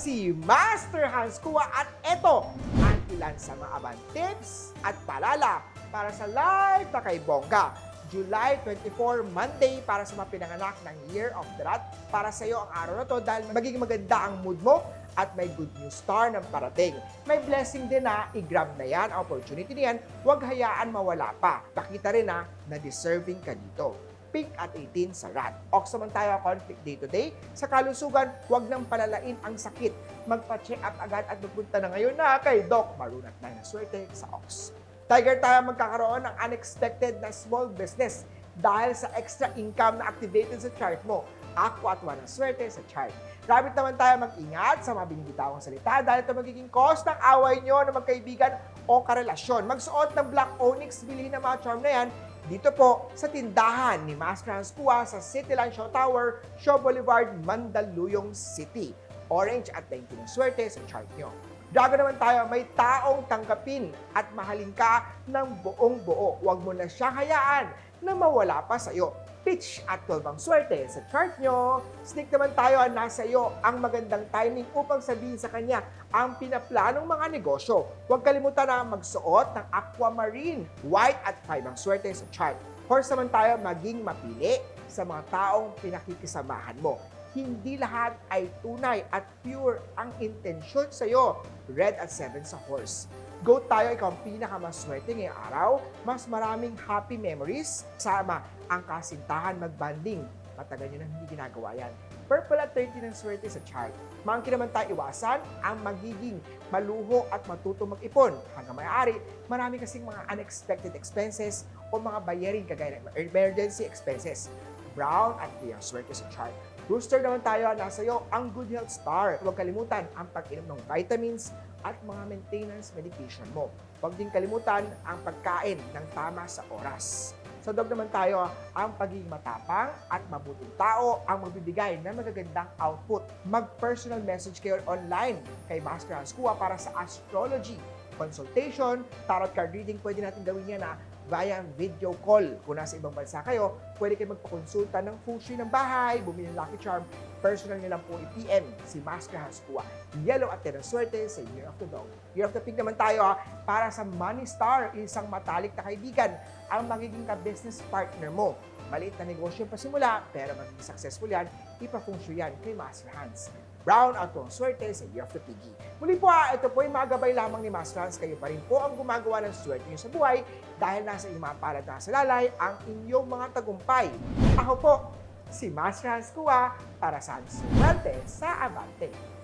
si Master Hans Kua at ito ang ilan sa mga abang tips at palala para sa live na kay Bongga. July 24, Monday para sa mga pinanganak ng Year of the Rat. Para sa iyo ang araw na to dahil magiging maganda ang mood mo at may good news star ng parating. May blessing din na i-grab na yan, opportunity na yan, huwag hayaan mawala pa. Pakita rin na na deserving ka dito. Pink at 18 sa rat. Ox naman tayo conflict day to day. Sa kalusugan, huwag nang palalain ang sakit. Magpa-check up agad at magpunta na ngayon na kay Doc Marunat na na swerte sa Ox. Tiger tayo magkakaroon ng unexpected na small business dahil sa extra income na activated sa chart mo. Ako at wala swerte sa chart. Rabbit naman tayo mag-ingat sa mga binibitawang salita dahil ito magiging cause ng away nyo ng magkaibigan o karelasyon. Magsuot ng black onyx, bilhin ng mga charm na yan dito po sa tindahan ni Master Hans Kua sa Cityland Show Tower, Show Boulevard, Mandaluyong City. Orange at 19 ng swerte sa chart nyo. Dragon naman tayo, may taong tanggapin at mahalin ka ng buong buo. Huwag mo na siyang hayaan na mawala pa sa'yo. Pitch at 12 ang swerte sa chart nyo. Sneak naman tayo, nasa iyo ang magandang timing upang sabihin sa kanya ang pinaplanong mga negosyo. Huwag kalimutan na magsuot ng aquamarine, white at 5 ang swerte sa chart. Horse naman tayo, maging mapili sa mga taong pinakikisamahan mo hindi lahat ay tunay at pure ang intensyon sa iyo. Red at 7 sa horse. Go tayo, ikaw ang pinakamaswerte ngayong araw. Mas maraming happy memories. Sama ang kasintahan magbanding. Matagal nyo nang hindi ginagawa yan. Purple at 13 ang swerte sa chart. Monkey naman tayo iwasan ang magiging maluho at matuto mag-ipon. Hanggang maaari, marami kasing mga unexpected expenses o mga bayarin kagaya ng emergency expenses. Brown at 3 ang swerte sa chart. Rooster naman tayo, nasa iyo ang Good Health Star. Huwag kalimutan ang pag-inom ng vitamins at mga maintenance medication mo. Huwag din kalimutan ang pagkain ng tama sa oras. Sa dog naman tayo, ang pagiging matapang at mabuting tao ang magbibigay ng magagandang output. Mag-personal message kayo online kay Master Hans Kua para sa astrology, consultation, tarot card reading, pwede natin gawin yan na via video call. Kung nasa ibang bansa kayo, pwede kayo magpakonsulta ng feng shui ng bahay, bumili ng Lucky Charm, personal nyo lang po i-PM si Master Hans Kua. Yellow at Terang Swerte sa Year of the Dog. Year of the Pig naman tayo ha, para sa Money Star, isang matalik na kaibigan, ang magiging ka-business partner mo. Maliit na negosyo yung pasimula, pero magiging successful yan, ipa-feng shui yan kay Master Hans. Brown at ang swerte sa Year of the Piggy. Muli po ha, ito po ay mga gabay lamang ni Master Hans. Kayo pa rin po ang gumagawa ng swerte niyo sa buhay dahil nasa inyong mga palad na sa lalay ang inyong mga tagumpay. Ako po, si Master Hans Kua para sa Swerte sa Abante.